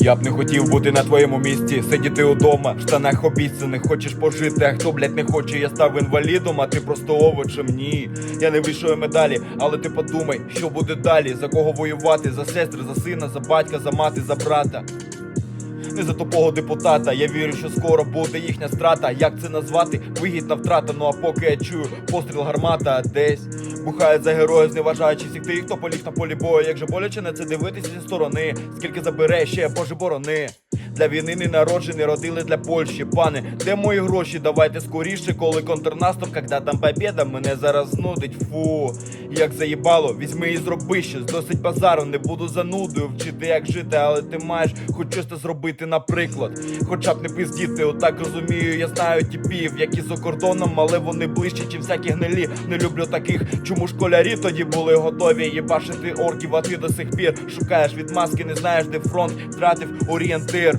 Я б не хотів бути на твоєму місці, сидіти удома, в штанах обіцяних, хочеш пожити, а хто, блядь, не хоче, я став інвалідом, а ти просто овочем. Ні. Я не вийшов медалі, але ти подумай, що буде далі, за кого воювати, за сестри, за сина, за батька, за мати, за брата. Не за тупого депутата, я вірю, що скоро буде їхня страта. Як це назвати? Вигідна втрата. Ну а поки я чую постріл гармата десь бухають за героїв, зневажаючи всіх тих, хто поліг на полі бою. Як же боляче на це дивитися зі сторони, скільки забере ще боже борони. Для війни не народжені, родили для Польщі, пане. Де мої гроші? Давайте скоріше, коли контрнаступ, когда там побєда, мене зараз нудить. Фу, як заїбало, візьми і зроби щось. Досить базару, не буду занудою вчити, як жити, але ти маєш хоч щось зробити, наприклад. Хоча б не пиздіти, отак розумію, я знаю тіпів, які за кордоном, але вони ближче, чим всякі гнилі. Не люблю таких, чому школярі тоді були готові їбашити орків, а ти до сих пір шукаєш відмазки, не знаєш, де фронт втратив орієнтир.